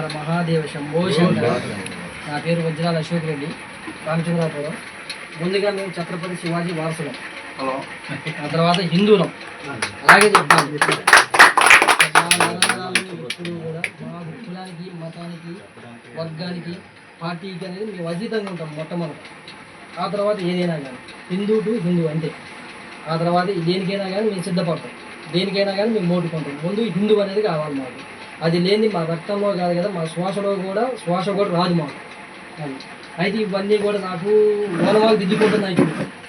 హర మహాదేవ శంభో శంకర. నా పేరు వజ్రాల అశోక్ రెడ్డి రామచంద్రాపురం. ముందుగా మేము ఛత్రపతి శివాజీ వారసులం. హలో. ఆ తర్వాత హిందువులం అలాగే చెప్తాను. ఎప్పుడూ కూడా మా కులానికి మతానికి వర్గానికి పార్టీకి అనేది మేము అతీతంగా ఉంటాం మొట్టమొదటి. ఆ తర్వాత ఏదైనా కానీ. హిందూ టు హిందూ అంతే. ఆ తర్వాత దేనికైనా కానీ మేము సిద్ధపడతాం. దేనికైనా కానీ మేము మోటుకుంటాం ముందు హిందూ అనేది కావాలి మాకు. అది లేని మా రక్తంలో కాదు కదా మా శ్వాసలో కూడా శ్వాస కూడా రాదు మాకు. అయితే ఇవన్నీ కూడా నాకు ఓనవాళ్ళు దిద్దుకుంటున్నాయి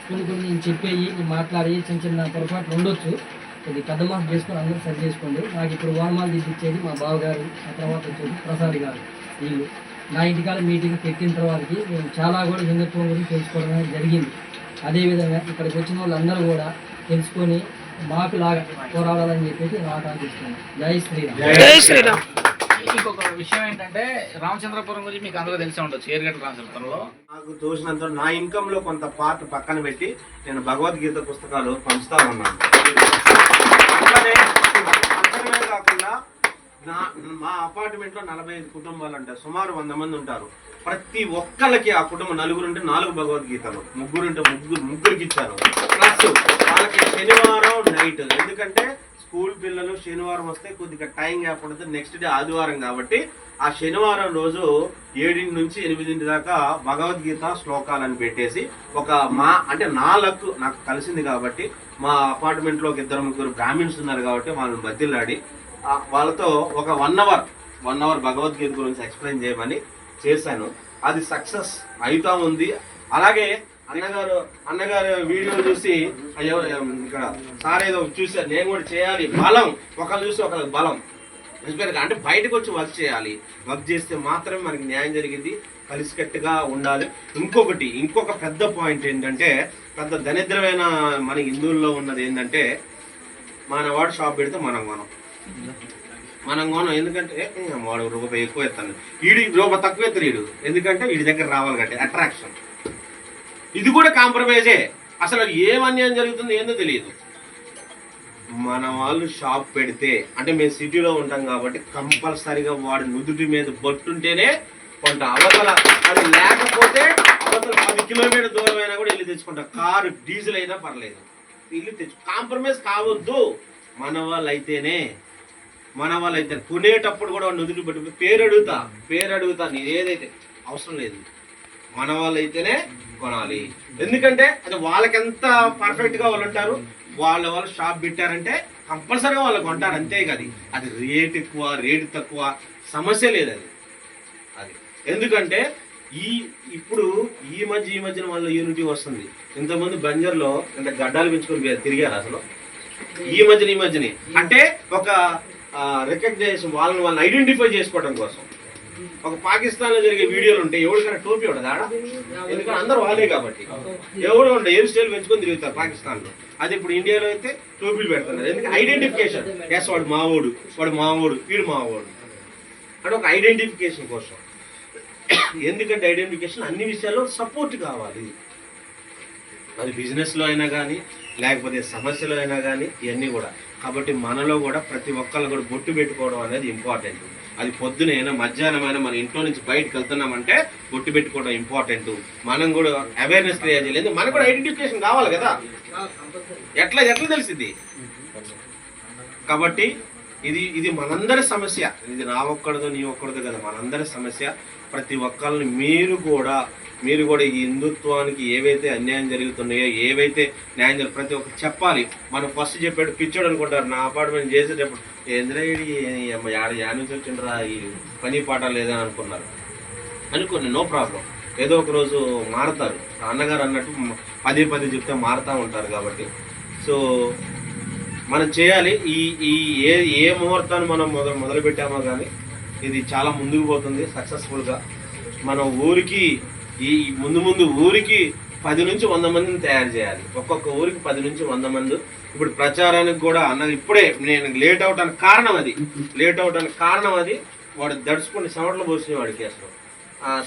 కొన్ని కొన్ని నేను చెప్పేవి మాట్లాడి చిన్న చిన్న పొరపాట్లు ఉండొచ్చు. ఇది పెద్ద మాకు చేసుకొని అందరూ సరి చేసుకోండి. నాకు ఇప్పుడు ఓనమాలు దిద్దిచ్చేది మా బావగారు ఆ తర్వాత వచ్చేది ప్రసాద్ గారు వీళ్ళు. నా ఇంటికాడ మీటింగ్ పెట్టిన తర్వాతకి మేము చాలా కూడా హిందుత్వం గురించి తెలుసుకోవడం జరిగింది. అదేవిధంగా ఇక్కడికి వచ్చిన వాళ్ళందరూ కూడా తెలుసుకొని మాకు లాగా పోరాడాలని చెప్పేసి నేను ఆకాంక్షిస్తున్నాను జై శ్రీరామ్. జై శ్రీరామ్. ఇంకొక విషయం ఏంటంటే రామచంద్రపురం గురించి మీకు అందరూ తెలిసే ఉండొచ్చు ఏరుగడ్డ రామచంద్రపురంలో. నాకు తోచినంత నా ఇన్కమ్లో కొంత పార్ట్ పక్కన పెట్టి నేను భగవద్గీత పుస్తకాలు పంచుతా ఉన్నాను. కాకుండా నా మా అపార్ట్మెంట్లో నలభై ఐదు కుటుంబాలు ఉంటారు సుమారు వంద మంది ఉంటారు. ప్రతి ఒక్కళ్ళకి ఆ కుటుంబం నలుగురు ఉంటే నాలుగు భగవద్గీతలు ముగ్గురు ఉంటే ముగ్గురు ముగ్గురికి ఇచ్చారు. ప్లస్ వాళ్ళకి శనివారం నైట్ ఎందుకంటే స్కూల్ పిల్లలు శనివారం వస్తే కొద్దిగా టైం గ్యాప్ ఉంటుంది. నెక్స్ట్ డే ఆదివారం కాబట్టి ఆ శనివారం రోజు ఏడింటి నుంచి ఎనిమిదింటి దాకా భగవద్గీత శ్లోకాలని పెట్టేసి ఒక మా అంటే నా లక్ నాకు కలిసింది కాబట్టి మా అపార్ట్మెంట్లో ఒక ఇద్దరు ముగ్గురు బ్రాహ్మిన్స్ ఉన్నారు కాబట్టి వాళ్ళని బతిలాడి వాళ్ళతో ఒక one hour one hour Bhagavadgita గురించి ఎక్స్ప్లెయిన్ చేయమని చేశాను. అది సక్సెస్ అవుతా ఉంది. అలాగే అన్నగారు అన్నగారు వీడియో చూసి అయ్యో ఇక్కడ సార్ ఏదో చూసారు నేను కూడా చేయాలి బలం ఒకళ్ళు చూసి ఒకళ్ళ బలం. నిజమేనా? అంటే బయటకు వచ్చి వర్క్ చేయాలి. వర్క్ చేస్తే మాత్రమే మనకి న్యాయం జరిగింది కలిసికట్టుగా ఉండాలి. ఇంకొకటి ఇంకొక పెద్ద పాయింట్ ఏంటంటే పెద్ద దరిద్రమైన మన హిందువుల్లో ఉన్నది ఏంటంటే మన వాడు షాప్ పెడితే మనం కొనం. మనం కొనం ఎందుకంటే వాడు రూపాయి ఎక్కువ ఎత్తాను వీడి రూపాయి తక్కువ ఎత్తాడు వీడు ఎందుకంటే వీడి దగ్గర రావాలి కాబట్టి అట్రాక్షన్ ఇది కూడా కాంప్రమైజే. అసలు ఏం అన్యాయం జరుగుతుందో ఏందో తెలియదు. మన వాళ్ళు షాప్ పెడితే అంటే మేము సిటీలో ఉంటాం కాబట్టి కంపల్సరీగా వాడి నుదుటి మీద బొట్టుంటేనే కొంత అవతల అది లేకపోతే అవతల పది కిలోమీటర్ దూరం అయినా కూడా వెళ్ళి తెచ్చుకుంటాం. కారు డీజిల్ అయినా పర్లేదు. వెళ్ళి తెచ్చు కాంప్రమైజ్ కావద్దు. మన వాళ్ళు అయితేనే మన వాళ్ళు అయితే కొనేటప్పుడు కూడా నుదుటి బట్టి పేరు అడుగుతా పేరు అడుగుతా నేను ఏదైతే అవసరం లేదు. మన వాళ్ళు అయితేనే కొనాలి. ఎందుకంటే అది వాళ్ళకి ఎంత పర్ఫెక్ట్గా వాళ్ళు ఉంటారు వాళ్ళ వాళ్ళు షాప్ పెట్టారంటే కంపల్సరీగా వాళ్ళు కొంటారు అంతే కాదు అది. రేట్ ఎక్కువ రేట్ తక్కువ సమస్య లేదు అది. అది. ఎందుకంటే ఈ ఇప్పుడు ఈ మధ్య ఈ మధ్యన వాళ్ళ యూనిటీ వస్తుంది. ఇంతమంది బంజర్లో అంటే గడ్డాలు పెంచుకొని తిరిగారు అసలు. ఈ మధ్యన ఈ మధ్యనే. అంటే ఒక రికగ్నైజేషన్ వాళ్ళని వాళ్ళని ఐడెంటిఫై చేసుకోవడం కోసం. ఒక పాకిస్తాన్లో జరిగే వీడియోలు ఉంటాయి ఎవరికైనా టోపీ ఉండదు ఆడ? ఎందుకంటే అందరూ వాళ్ళే కాబట్టి. ఎవరు ఉండదు ఏం స్టైల్ పెంచుకొని తిరుగుతారు పాకిస్తాన్లో అది ఇప్పుడు ఇండియాలో అయితే టోపీలు పెడుతున్నారు. ఎందుకంటే ఐడెంటిఫికేషన్. ఎస్ వాడు మావోడు వాడు మావోడు వీడు మావోడు. అంటే ఒక ఐడెంటిఫికేషన్ కోసం. ఎందుకంటే ఐడెంటిఫికేషన్ అన్ని విషయాల్లో సపోర్ట్ కావాలి. అది బిజినెస్లో అయినా కానీ లేకపోతే సమస్యలో అయినా కానీ ఇవన్నీ కూడా. కాబట్టి మనలో కూడా ప్రతి ఒక్కళ్ళు కూడా బొట్టు పెట్టుకోవడం అనేది ఇంపార్టెంట్. అది పొద్దునైనా మధ్యాహ్నం అయినా మన ఇంట్లో నుంచి బయటకు వెళ్తున్నామంటే బొట్టు పెట్టుకోవడం ఇంపార్టెంట్ మనం కూడా అవేర్నెస్ క్రియేట్ చేయలేదు. మనకు కూడా ఐడెంటిఫికేషన్ కావాలి కదా. ఎట్లా ఎట్లా తెలిసింది కాబట్టి ఇది ఇది మనందరి సమస్య. ఇది నా ఒక్కడదో నీ ఒక్కడదో కదా. మనందరి సమస్య. ప్రతి ఒక్కరిని మీరు కూడా మీరు కూడా ఈ హిందుత్వానికి ఏవైతే అన్యాయం జరుగుతున్నాయో ఏవైతే న్యాయం జరుగు ప్రతి ఒక్కరు చెప్పాలి. మనం ఫస్ట్ చెప్పాడు పిచ్చోడు అనుకుంటారు నా అపార్ట్మెంట్ చేసేటప్పుడు. ఏంద్రా యాడ యాడ నుంచి వచ్చిండ్రా ఈ పని పాట లేదని అనుకున్నారు. అనుకోండి నో ప్రాబ్లం. ఏదో ఒక రోజు మారుతారు. అన్నగారు అన్నట్టు పదే పదే చెప్తే మారుతూ ఉంటారు కాబట్టి. సో మనం చేయాలి. ఈ ఈ ఏ ఏ ముహూర్తాన్ని మనం మొదలు మొదలుపెట్టామో కానీ ఇది చాలా ముందుకు పోతుంది సక్సెస్ఫుల్గా. మన ఊరికి ఈ ముందు ముందు ఊరికి పది నుంచి వంద మందిని తయారు చేయాలి. ఒక్కొక్క ఊరికి పది నుంచి వంద మంది. ఇప్పుడు ప్రచారానికి కూడా అన్నది ఇప్పుడే నేను లేట్ అవటానికి కారణం అది. లేట్ అవటానికి కారణం అది. వాడు దడుచుకుని చెమటలు పోసిన వాడికి అసలు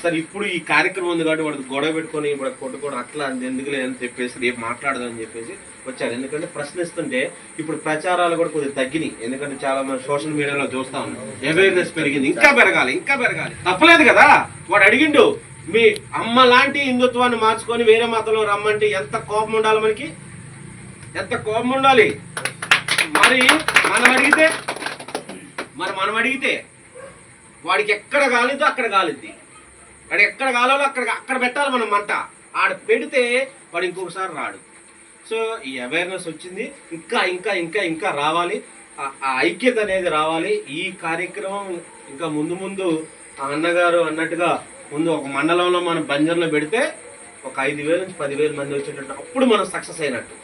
సరే ఇప్పుడు ఈ కార్యక్రమం ఉంది కాబట్టి వాడికి గొడవ పెట్టుకొని ఇప్పుడు కొట్టుకోవడం అట్లా ఎందుకు లేదని చెప్పేసి రేపు మాట్లాడదని చెప్పేసి వచ్చారు. ఎందుకంటే ప్రశ్నిస్తుంటే ఇప్పుడు ప్రచారాలు కూడా కొద్దిగా తగ్గినాయి. ఎందుకంటే చాలా మంది సోషల్ మీడియాలో చూస్తా ఉన్నాం అవేర్నెస్ పెరిగింది. ఇంకా పెరగాలి ఇంకా పెరగాలి. తప్పలేదు కదా? వాడు అడిగిండు మీ అమ్మ లాంటి హిందుత్వాన్ని మార్చుకొని వేరే మతంలో రమ్మంటే ఎంత కోపం ఉండాలి మనకి? ఎంత కోపం ఉండాలి? మరి మనం అడిగితే మరి మనం అడిగితే వాడికి ఎక్కడ కాలిద్దో అక్కడ కాలిద్ది. వాడు ఎక్కడ కాలాలో అక్కడ అక్కడ పెట్టాలి మనం మంట. ఆడ పెడితే వాడు ఇంకొకసారి రాడు. సో ఈ అవేర్నెస్ వచ్చింది. ఇంకా ఇంకా ఇంకా ఇంకా రావాలి. ఆ ఐక్యత అనేది రావాలి. ఈ కార్యక్రమం ఇంకా ముందు ముందు అన్నగారు అన్నట్టుగా ముందు ఒక మండలంలో మనం బంజర్లో పెడితే ఒక ఐదు వేల నుంచి పదివేల మంది వచ్చేటట్టు అప్పుడు మనం సక్సెస్ అయినట్టు.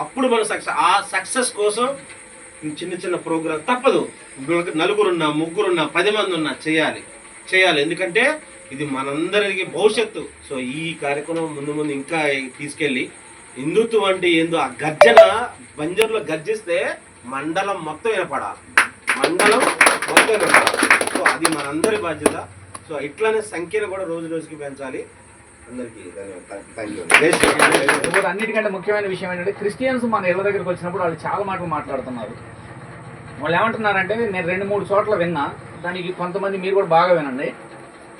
అప్పుడు మనం సక్సెస్ ఆ సక్సెస్ కోసం చిన్న చిన్న ప్రోగ్రామ్ తప్పదు. నలుగురున్నా ముగ్గురున్నా పది మంది ఉన్నా చేయాలి. చేయాలి. ఎందుకంటే ఇది మనందరికి భవిష్యత్తు. సో ఈ కార్యక్రమం ముందు ముందు ఇంకా తీసుకెళ్ళి హిందుత్వం అంటే ఏందో ఆ గర్జన బంజర్లో గర్జిస్తే మండలం మొత్తం వినపడాలి. మండలం మొత్తం వినపడాలి. సో అది మనందరి బాధ్యత. సో ఇట్లానే సంఖ్యను కూడా రోజు రోజుకి పెంచాలి. అందరికీ ధన్యవాదాలు. అన్నిటికంటే ముఖ్యమైన విషయం ఏంటంటే క్రిస్టియన్స్ మన ఇళ్ళ దగ్గరికి వచ్చినప్పుడు వాళ్ళు చాలా మాటలు మాట్లాడుతున్నారు. వాళ్ళు ఏమంటున్నారంటే నేను రెండు మూడు చోట్ల విన్నా దానికి కొంతమంది మీరు కూడా బాగా వినండి.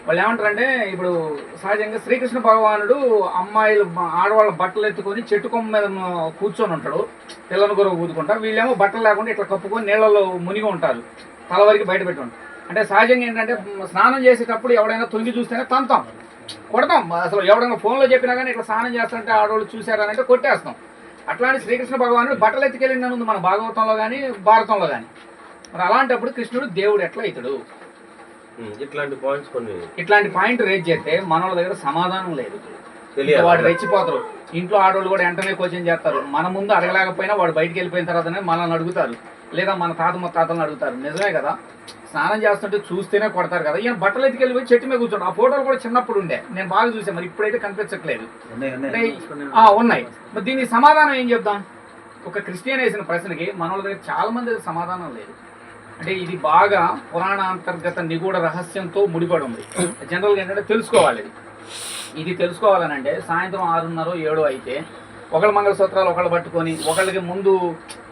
వాళ్ళు ఏమంటారంటే ఇప్పుడు సహజంగా శ్రీకృష్ణ భగవానుడు అమ్మాయిలు ఆడవాళ్ళ బట్టలు ఎత్తుకొని చెట్టు కొమ్మ మీద కూర్చొని ఉంటాడు. పిల్లల కొరకు ఊదుకుంటా వీళ్ళేమో బట్టలు లేకుండా ఇట్లా కప్పుకొని నీళ్ళలో మునిగి ఉంటారు. తల వరకు బయట పెట్టి ఉంటారు. అంటే సహజంగా ఏంటంటే స్నానం చేసేటప్పుడు ఎవడైనా తొంగి చూస్తేనే తంతాం. కొడతాం. అసలు ఎవడైనా ఫోన్లో చెప్పినా కానీ ఇట్లా స్నానం చేస్తుంటే ఆడవాళ్ళు చూశారనంటే కొట్టేస్తాం. అట్లాంటి శ్రీకృష్ణ భగవానుడు బట్టలు ఎత్తుకెళ్ళిన ఉంది మన భాగవతంలో కానీ భారతంలో కానీ మరి అలాంటప్పుడు కృష్ణుడు దేవుడు ఎట్లా ఇతడు? ఉమ్, ఇట్లాంటి పాయింట్స్ కొన్ని. ఇట్లాంటి పాయింట్ రేజ్ చేస్తే మనోళ్ళ దగ్గర సమాధానం లేదు. వాడు రెచ్చిపోతారు. ఇంట్లో ఆడవాళ్ళు కూడా వెంటనే కోచింగ్ చేస్తారు. మన ముందు అడగలేకపోయినా వాడు బయటికి వెళ్ళిపోయిన తర్వాతనే మనల్ని అడుగుతారు. లేదా మన తాత ముత్తాతలను అడుగుతారు. నిజమే కదా? స్నానం చేస్తుంటే చూస్తేనే కొడతారు కదా. ఈయన బట్టలు ఎత్తుకెళ్ళిపోయి చెట్టు మీద కూర్చోండి ఆ ఫోటోలు కూడా చిన్నప్పుడు ఉండే. నేను బాగా చూసాను మరి ఇప్పుడైతే కనిపించట్లేదు. ఉన్నాయి మరి దీనికి సమాధానం ఏం చెప్దాం? ఒక క్రిస్టియన్ వేసిన ప్రశ్నకి మన వాళ్ళ దగ్గర చాలా మంది సమాధానం లేదు. అంటే ఇది బాగా పురాణ అంతర్గత నిగూఢ రహస్యంతో ముడిపడి ఉంది. జనరల్గా ఏంటంటే తెలుసుకోవాలి. ఇది ఇది తెలుసుకోవాలని అంటే సాయంత్రం ఆరున్నర ఏడో అయితే ఒకళ్ళ మంగళసూత్రాలు ఒకళ్ళు పట్టుకొని ఒకళ్ళకి ముందు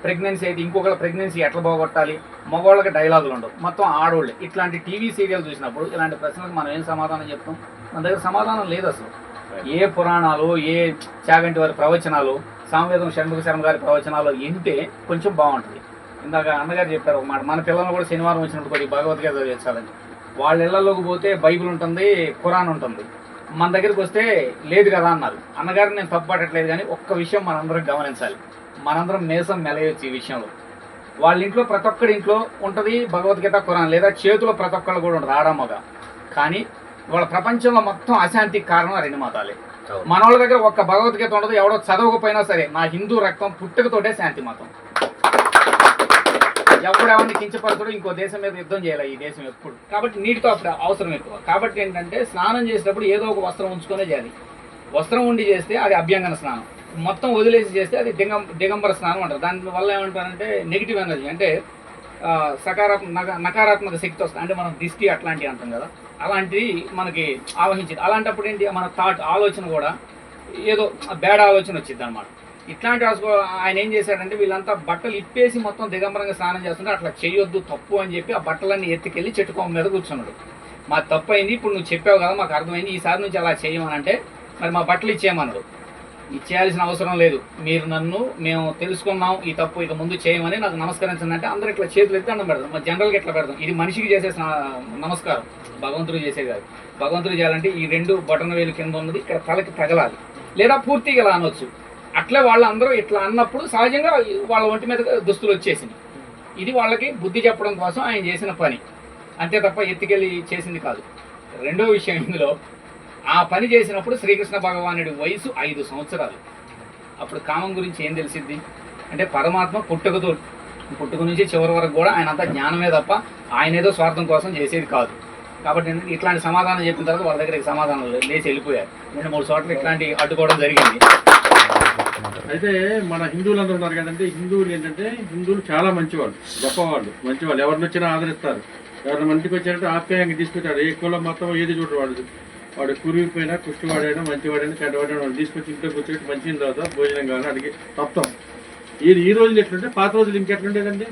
ప్రెగ్నెన్సీ అయితే ఇంకొకళ్ళ ప్రెగ్నెన్సీ ఎట్లా పోగొట్టాలి మగవాళ్ళకి డైలాగులు ఉండవు. మొత్తం ఆడోళ్ళే. ఇట్లాంటి టీవీ సీరియల్ చూసినప్పుడు ఇలాంటి ప్రశ్నలకు మనం ఏం సమాధానం చెప్తాం? మన దగ్గర సమాధానం లేదు అసలు. ఏ పురాణాలు ఏ చాగంటి వారి ప్రవచనాలు సామవేదం షణ్ముఖ శర్మ గారి ప్రవచనాలు వింటే కొంచెం బాగుంటుంది. ఇందాక అన్నగారు చెప్పారు ఒక మాట మన పిల్లలు కూడా శనివారం వచ్చినప్పుడు కొద్దిగా భగవద్గీత చదివించాలని. వాళ్ళ ఇళ్ళలోకి పోతే బైబిల్ ఉంటుంది ఖురాన్ ఉంటుంది. మన దగ్గరికి వస్తే లేదు కదా అన్నారు. అన్నగారు నేను తప్పుపట్టట్లేదు కానీ ఒక్క విషయం మనందరం గమనించాలి. మనందరం మేసం మెలయొచ్చు ఈ విషయంలో. వాళ్ళ ఇంట్లో ప్రతి ఒక్కడి ఇంట్లో ఉంటుంది భగవద్గీత ఖురాన్ లేదా చేతిలో ప్రతి ఒక్కళ్ళు కూడా ఉంటుంది ఆడమ్మగా కానీ వాళ్ళ ప్రపంచంలో మొత్తం అశాంతికి కారణం రెండు మతాలే. మన వాళ్ళ దగ్గర ఒక్క భగవద్గీత ఉండదు ఎవడో చదవకపోయినా సరే నా హిందూ రక్తం పుట్టుకతోటే శాంతి మతం. ఎప్పుడు ఎవరిని కించపడతాడు ఇంకో దేశం మీద యుద్ధం చేయాలి ఈ దేశం ఎప్పుడు. కాబట్టి నీటితో అప్పుడు అవసరం ఎక్కువ. కాబట్టి ఏంటంటే స్నానం చేసేటప్పుడు ఏదో ఒక వస్త్రం ఉంచుకునే చేయాలి. వస్త్రం ఉండి చేస్తే అది అభ్యంగన స్నానం. మొత్తం వదిలేసి చేస్తే అది దిగం దిగంబర స్నానం అంటారు. దాని వల్ల ఏమంటారంటే నెగిటివ్ ఎనర్జీ అంటే సకారాత్మక నకారాత్మక శక్తి వస్తుంది అంటే మనం దిష్టి అట్లాంటివి అంటాం కదా. అలాంటివి మనకి ఆవహించింది. అలాంటప్పుడు ఏంటి? మన థాట్ ఆలోచన కూడా ఏదో బ్యాడ్ ఆలోచన వచ్చింది అనమాట ఇట్లాంటి ఆస్కో- ఆయన ఏం చేశాడంటే వీళ్ళంతా బట్టలు ఇప్పేసి మొత్తం దిగంబరంగా స్నానం చేస్తుంటే అట్లా చేయొద్దు తప్పు అని చెప్పి ఆ బట్టలన్నీ ఎత్తుకెళ్ళి చెట్టు మీద కూర్చున్నాడు. మా తప్పు అయింది ఇప్పుడు నువ్వు చెప్పావు కదా మాకు అర్థమైంది ఈసారి నుంచి అలా చేయమని అంటే మరి మా బట్టలు ఇచ్చేయమన్నాడు ఇచ్చేయాల్సిన అవసరం లేదు. మీరు నన్ను మేము తెలుసుకున్నాం ఈ తప్పు ఇక ముందు చేయమని నాకు నమస్కరించండి అంటే అందరూ ఇట్లా చేతులు ఎత్తి అన్నం పెడతాం మరి జనరల్గా ఇట్లా పెడతాం ఇది మనిషికి చేసే సా- నమస్కారం. భగవంతుడు చేసే కాదు. భగవంతుడు చేయాలంటే ఈ రెండు బటన్ వేలు కింద ఉన్నది ఇక్కడ తలకి తగలాలి. లేదా పూర్తిగా ఇలా అనొచ్చు. అట్లే వాళ్ళందరూ ఇట్లా అన్నప్పుడు సహజంగా వాళ్ళ ఒంటి మీద దుస్తులు వచ్చేసింది ఇది వాళ్ళకి బుద్ధి చెప్పడం కోసం ఆయన చేసిన పని. అంతే తప్ప ఎత్తుకెళ్ళి చేసింది కాదు. రెండో విషయం ఇందులో ఆ పని చేసినప్పుడు శ్రీకృష్ణ భగవానుడి వయసు ఐదు సంవత్సరాలు. అప్పుడు కామం గురించి ఏం తెలిసింది అంటే పరమాత్మ పుట్టుకతో పుట్టుక నుంచి చివరి వరకు కూడా ఆయన అంతా జ్ఞానమే తప్ప ఆయన ఏదో స్వార్థం కోసం చేసేది కాదు. కాబట్టి ఇట్లాంటి సమాధానం చెప్పిన తర్వాత వాళ్ళ దగ్గరికి సమాధానం లేచి వెళ్ళిపోయారు. రెండు మూడు చోట్ల ఇట్లాంటి అడ్డుకోవడం జరిగింది. అయితే మన హిందువులు ఉన్నారు కదంటే హిందువులు ఏంటంటే హిందువులు చాలా మంచివాళ్ళు గొప్పవాళ్ళు మంచివాళ్ళు. ఎవరిని వచ్చినా ఆదరిస్తారు. ఎవరిని మన ఇంటికి వచ్చారంటే ఆప్యాయంగా తీసుకొచ్చాడు ఏ కులం మొత్తం ఏది చూడరు వాడు వాడు కురిగిపోయినా కుష్టివాడైనా మంచివాడైనా చెడ్డవాడైనా వాడు తీసుకొచ్చి ఇంట్లో కూర్చోబెట్టి మంచి తర్వాత భోజనం కావాలని అడిగి తప్పం ఇది ఈ రోజులు ఎట్లుంటే పాత రోజులు ఇంకెట్లుండేదండి?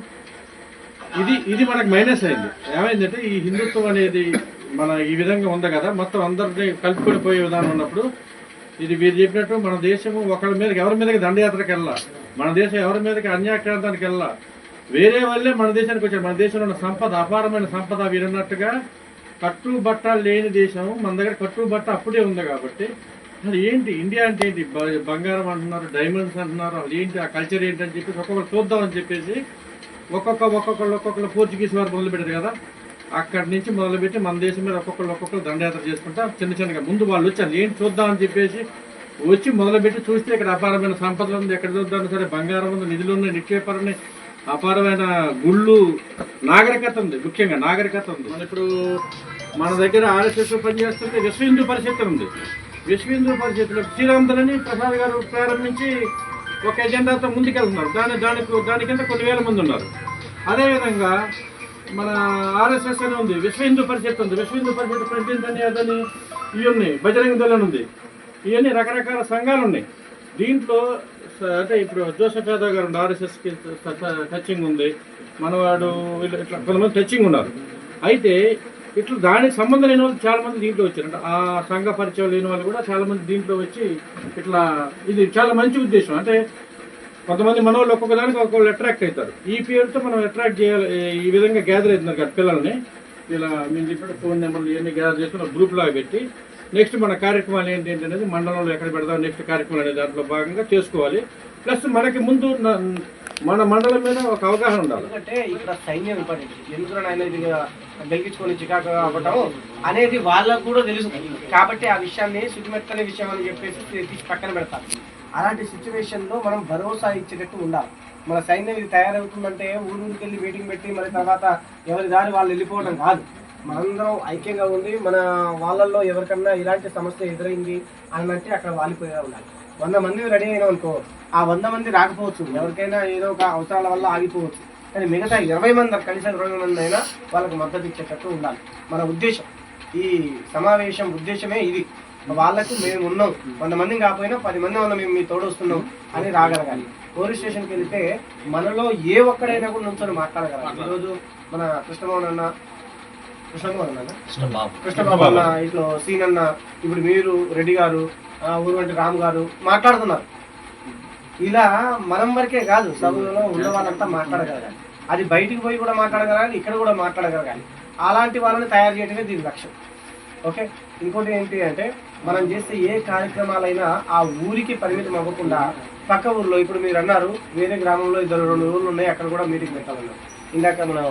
ఇది ఇది మనకు మైనస్ అయింది. ఏమైందంటే ఈ హిందుత్వం అనేది మన ఈ విధంగా ఉంది కదా మొత్తం అందరినీ కలుపుకొని పోయే విధానం ఉన్నప్పుడు ఇది వీరు చెప్పినట్టు మన దేశము ఒకరి మీద ఎవరి మీదకి దండయాత్రకి వెళ్ళా. మన దేశం ఎవరి మీదకి అన్యాక్రాంతానికి వెళ్ళా. వేరే వాళ్ళే మన దేశానికి వచ్చారు. మన దేశంలో ఉన్న సంపద అపారమైన సంపద వీరున్నట్టుగా కట్టు బట్ట లేని దేశం మన దగ్గర కట్టు బట్ట అప్పుడే ఉంది కాబట్టి. అది ఏంటి? ఇండియా అంటే ఏంటి? బంగారం అంటున్నారు డైమండ్స్ అంటున్నారు. అసలు ఏంటి? ఆ కల్చర్ ఏంటి అని చెప్పేసి ఒక్కొక్కరు చూద్దామని చెప్పేసి ఒక్కొక్క ఒక్కొక్కళ్ళు ఒక్కొక్కరు పోర్చుగీస్ వారు మొదలు పెట్టారు కదా. అక్కడి నుంచి మొదలుపెట్టి మన దేశం మీద ఒక్కొక్కరు ఒక్కొక్కరు దండయాత్ర చేసుకుంటా చిన్న చిన్నగా. ముందు వాళ్ళు వచ్చారు. ఏంటి చూద్దామని చెప్పేసి వచ్చి మొదలుపెట్టి చూస్తే ఇక్కడ అపారమైన సంపదలు ఉంది. ఎక్కడ చూద్దాం సరే బంగారం ఉంది నిధులు ఉన్నాయి నిక్షేపాలు ఉన్నాయి. అపారమైన గుళ్ళు నాగరికత ఉంది. ముఖ్యంగా నాగరికత ఉంది. మన ఇప్పుడు మన దగ్గర ఆర్ఎస్ఎస్ పనిచేస్తుంటే విశ్వ హిందూ పరిషత్ ఉంది. విశ్వ హిందూ పరిషత్లో శ్రీరామదలని ప్రసాద్ గారు ప్రారంభించి ఒక ఎజెండాతో ముందుకెళ్తున్నారు. దాని దానికి దాని కింద కొన్ని వేల మంది ఉన్నారు. అదేవిధంగా మన ఆర్ఎస్ఎస్ అని ఉంది విశ్వ హిందూ పరిషత్ ఉంది. విశ్వ హిందూ పరిషత్ ప్రెసిడెంట్ అని అదని ఇవి ఉన్నాయి. బజరంగ దళం ఉంది. ఇవన్నీ రకరకాల సంఘాలు ఉన్నాయి. దీంట్లో అంటే ఇప్పుడు జోసఫ్ యాదవ్ గారు ఆర్ఎస్ఎస్కి టచింగ్ ఉంది. మనవాడు వీళ్ళు ఇట్లా కొంతమంది టచింగ్ ఉన్నారు. అయితే ఇట్లా దానికి సంబంధం లేని వాళ్ళు చాలామంది దీంట్లో వచ్చారు. అంటే ఆ సంఘ పరిచయం లేని వాళ్ళు కూడా చాలామంది దీంట్లో వచ్చి ఇట్లా ఇది చాలా మంచి ఉద్దేశం. అంటే కొంతమంది మనవాళ్ళు ఒక్కొక్క దానికి ఒక్కొక్కరు అట్రాక్ట్ అవుతారు. ఈ పేరుతో మనం అట్రాక్ట్ చేయాలి ఈ విధంగా గ్యాదర్ అవుతున్నారు కదా పిల్లల్ని. ఇలా మేము చెప్పిన ఫోన్ నెంబర్లు ఇవన్నీ గ్యాదర్ చేసుకుని గ్రూప్ లాగా పెట్టి నెక్స్ట్ మన కార్యక్రమాలు ఏంటి అనేది మండలంలో ఎక్కడ పెడదాం నెక్స్ట్ కార్యక్రమాలు అనేది దాంట్లో భాగంగా చేసుకోవాలి. ప్లస్ మనకి ముందు మన మండలం మీద ఒక అవగాహన ఉండాలి. ఎందుకంటే ఇక్కడ సైన్యం ఇంపార్టెంట్. ఎందుకు ఆయన గెలిపించుకొని చికాకు అవ్వటం అనేది వాళ్ళకు కూడా తెలుసు. కాబట్టి ఆ విషయాన్ని శుద్ధిమెత్తనే విషయం అని చెప్పేసి తీసి పక్కన పెడతారు. అలాంటి సిచ్యువేషన్లో మనం భరోసా ఇచ్చేటట్టు ఉండాలి. మన సైన్యం ఇది తయారవుతుందంటే ఊరూరికి వెళ్ళి మీటింగ్ పెట్టి మరి తర్వాత ఎవరి దారి వాళ్ళు వెళ్ళిపోవడం కాదు. మనందరం ఐక్యంగా ఉండి మన వాళ్ళల్లో ఎవరికన్నా ఇలాంటి సమస్య ఎదురైంది అని అంటే అక్కడ వాలిపోయేలా ఉండాలి. వంద మంది రెడీ అయినా అనుకో ఆ వంద మంది రాకపోవచ్చు. ఎవరికైనా ఏదో ఒక అవసరాల వల్ల ఆగిపోవచ్చు. కానీ మిగతా ఇరవై మంది కనీసం ఇరవై మంది అయినా వాళ్ళకి మద్దతు ఇచ్చేటట్టు ఉండాలి. మన ఉద్దేశం. ఈ సమావేశం ఉద్దేశమే ఇది. వాళ్ళకు మేము ఉన్నాం. వంద మంది కాకపోయినా పది మంది వల్ల మేము మీ తోడు వస్తున్నాం అని రాగలగాలి. పోలీస్ స్టేషన్కి వెళ్తే మనలో ఏ ఒక్కడైనా కూడా నుంచొని మాట్లాడగలగాలి. ఈరోజు మన కృష్ణమోహన్ అన్న కృష్ణబాబు. అన్న ఇట్లా సీన్ అన్న ఇప్పుడు మీరు రెడ్డి గారు ఆ, ఊరువంటి రామ్ గారు మాట్లాడుతున్నారు. ఇలా మనం వరకే కాదు సభలో ఉన్న వాళ్ళంతా మాట్లాడగలగాలి. అది బయటికి పోయి కూడా మాట్లాడగలగాలి ఇక్కడ కూడా మాట్లాడగలగాలి. అలాంటి వాళ్ళని తయారు చేయడమే దీని లక్ష్యం. ఓకే? ఇంకోటి ఏంటి అంటే మనం చేసే ఏ కార్యక్రమాలైనా ఆ ఊరికి పరిమితం అవ్వకుండా పక్క ఊర్లో ఇప్పుడు మీరు అన్నారు వేరే గ్రామంలో ఇద్దరు రెండు ఊర్లు ఉన్నాయి అక్కడ కూడా మీటింగ్ పెట్టాలన్నారు. ఇందాక మనం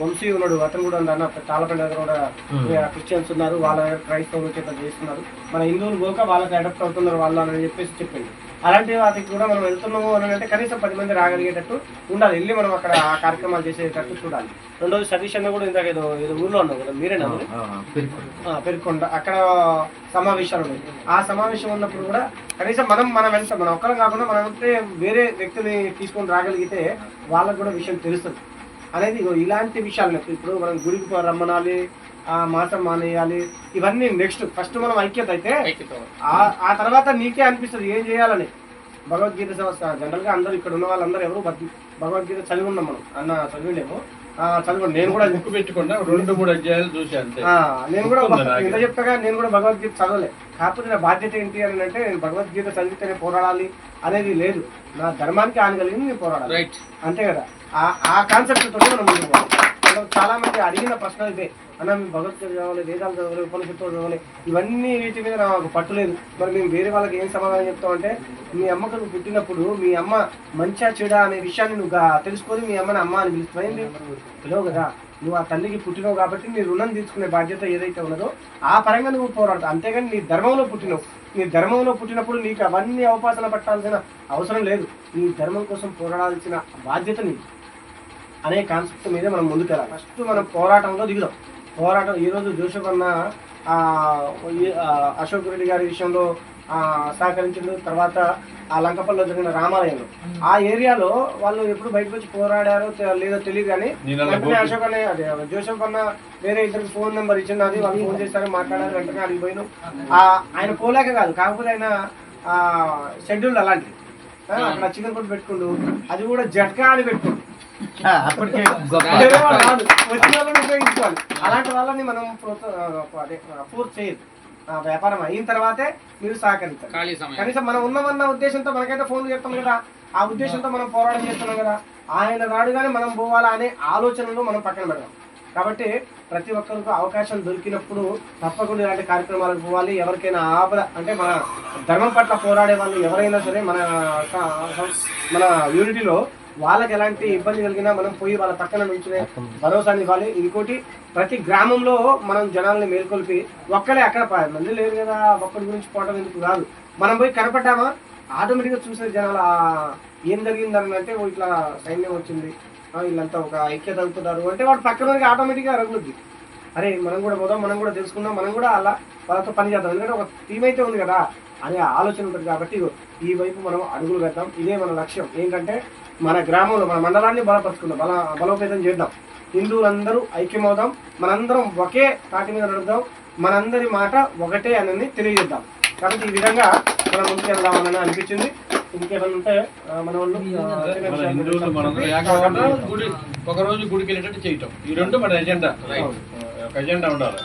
వంశీ ఉన్నాడు అతను కూడా అన్న తాళపండి దగ్గర కూడా క్రిస్టియన్స్ ఉన్నారు వాళ్ళ క్రైస్తవులు చేత చేస్తున్నారు. మన హిందువులు పోక వాళ్ళకి అడాప్ట్ అవుతున్నారు వాళ్ళు అని చెప్పేసి చెప్పింది అలాంటి వాటికి కూడా మనం వెళ్తున్నాము అని అంటే కనీసం పది మంది రాగలిగేటట్టు ఉండాలి. వెళ్ళి మనం అక్కడ ఆ కార్యక్రమాలు చేసేటట్టు చూడాలి. రెండోది సతీష్ అన్న కూడా ఇందాక ఏదో ఏదో ఊర్లో ఉన్నావు కదా మీరేనా పెరుకొండ. అక్కడ సమావేశాలు ఉన్నాయి. ఆ సమావేశం ఉన్నప్పుడు కూడా కనీసం మనం మనం వెళ్తాం. మనం ఒక్కరం కాకుండా మనం వెళ్తే వేరే వ్యక్తిని తీసుకొని రాగలిగితే వాళ్ళకు కూడా విషయం తెలుస్తుంది. అనేది ఇలాంటి విషయాలు ఇప్పుడు మనం గుడికి రమ్మనాలి ఆ మాసం మానేయాలి. ఇవన్నీ నెక్స్ట్ ఫస్ట్ మనం ఐక్యత అయితే ఆ- ఆ తర్వాత నీకే అనిపిస్తుంది ఏం చేయాలని. భగవద్గీత సంస్థ జనరల్గా అందరూ ఇక్కడ ఉన్న వాళ్ళందరూ ఎవరు భగ- భగవద్గీత చదివి ఉన్నాం మనం. అన్న చదివిలేము ఆ, చదివండి. నేను కూడా బుక్ పెట్టుకుండా రెండు మూడు అధ్యాయాలు ఆ, నేను కూడా? ఇంత చెప్తాగా నేను కూడా భగవద్గీత చదవలే. కాకపోతే నా బాధ్యత ఏంటి అని అంటే నేను భగవద్గీత చదివితేనే పోరాడాలి అనేది లేదు. నా ధర్మానికి ఆనగలిగింది నేను పోరాడాలి. రైట్ అంతే కదా. ఆ ఆ కాన్సెప్ట్ తోటి మనం ముందుకు పోవాలి. మనం చాలా మంది అడిగిన ప్రశ్న ఇదే. అన్న మేము భగవద్గీత చదవాలి వేదాలు చదవాలి ఉపనిషత్తులు చదవాలి ఇవన్నీ వీటి మీద నాకు పట్టులేదు. మరి మేము వేరే వాళ్ళకి ఏం సమాధానం చెప్తామంటే మీ అమ్మకు నువ్వు పుట్టినప్పుడు మీ అమ్మ మంచా చెడా అనే విషయాన్ని నువ్వు తెలుసుకొని మీ అమ్మని అమ్మ అని పిలుస్తాయింది పిలవు కదా. నువ్వు ఆ తల్లికి పుట్టినావు కాబట్టి నీ రుణం తీసుకునే బాధ్యత ఏదైతే ఉన్నదో ఆ పరంగా నువ్వు పోరాడతావు అంతేగాని నీ ధర్మంలో పుట్టినావు. నీ ధర్మంలో పుట్టినప్పుడు నీకు అవన్నీ అవపాసన పట్టాల్సిన అవసరం లేదు. నీ ధర్మం కోసం పోరాడాల్సిన బాధ్యత నీకు అనే కాన్సెప్ట్ మీద మనం ముందుకెళ్ళాలి. ఫస్ట్ మనం పోరాటంలో దిగుదాం. పోరాటం. ఈరోజు ఆ, అశోక్ రెడ్డి గారి విషయంలో ఆ, సహకరించిండు. తర్వాత ఆ లంకపల్లిలో జరిగిన రామాలయంలో. ఆ ఏరియాలో వాళ్ళు ఎప్పుడు బయటకు వచ్చి పోరాడారో లేదో తెలియదు కానీ వెంటనే అశోక్ అనే అదే జోసెఫ్ అన్న వేరే ఇద్దరికి ఫోన్ నెంబర్ ఇచ్చినది వాళ్ళు ఫోన్ చేశారు మాట్లాడారు వెంటనే అడిగి పోయిన. ఆయన పోలేక కాదు. కాకపోతే ఆయన షెడ్యూల్ అలాంటిది. ఆ, అక్కడ చికెన్ కొట్టు పెట్టుకుండు. అది కూడా జట్కా అని పెట్టుకుండు. అప్పటికే. వచ్చిన వాళ్ళని ఉపయోగించుకోవాలి. అలాంటి వాళ్ళని మనం ఫోర్స్ చేయదు ఆ, వ్యాపారం అయిన తర్వాతే మీరు సహకరించాలి కనీసం మనం ఉన్నామన్న ఉద్దేశంతో మనకైతే ఫోన్ చేస్తాం కదా ఆ ఉద్దేశంతో మనం పోరాటం చేస్తున్నాం కదా ఆయన రాడుగానే మనం పోవాలా అనే ఆలోచనలు మనం పక్కన పెడదాం. కాబట్టి ప్రతి ఒక్కరికి అవకాశం దొరికినప్పుడు తప్పకుండా ఇలాంటి కార్యక్రమాలకు పోవాలి. ఎవరికైనా ఆపద అంటే మన ధర్మం పట్ల పోరాడే వాళ్ళు ఎవరైనా సరే మన మన యూనిటీలో వాళ్ళకి ఎలాంటి ఇబ్బంది కలిగినా మనం పోయి వాళ్ళ పక్కన నుంచునే భరోసాని ఇవ్వాలి ఇంకోటి ప్రతి గ్రామంలో మనం జనాల్ని మేల్కొల్పి ఒక్కడే అక్కడ మంది లేరు కదా ఒక్కడి గురించి పోవడం ఎందుకు కాదు. మనం పోయి కనపడ్డామా? ఆటోమేటిక్గా చూసే జనాలు ఆ ఏం జరిగిందని అంటే ఓ ఇట్లా సైన్యం వచ్చింది. వీళ్ళంతా ఒక ఐక్యత అవుతున్నారు. అంటే వాడు పక్కన ఆటోమేటిక్గా రగులుద్ది అరే మనం కూడా పోదాం మనం కూడా తెలుసుకుందాం మనం కూడా అలా వాళ్ళతో పని చేద్దాం. ఎందుకంటే ఒక టీం అయితే ఉంది కదా అనే ఆలోచన ఉంటుంది కాబట్టి ఈ వైపు మనం అడుగులు వేద్దాం. ఇదే మన లక్ష్యం. ఏంటంటే మన గ్రామంలో మన మండలాన్ని బలపరుచుకుందాం బల బలోపేతం చేద్దాం. హిందువులందరూ ఐక్యమవుదాం. మనందరం ఒకే తాటి మీద నడుద్దాం. మనందరి మాట ఒకటే అని తెలియజేద్దాం. కాబట్టి ఈ విధంగా మనం ముందుకెళ్దామని అనిపించింది. ఇంకేమైనా ఉంటే మన వాళ్ళు ఒక రోజు గుడికి వెళ్ళేటట్టు చేయటం. ఈ రెండు మన ఎజెండా. ఒక ఎజెండా ఉండాలి.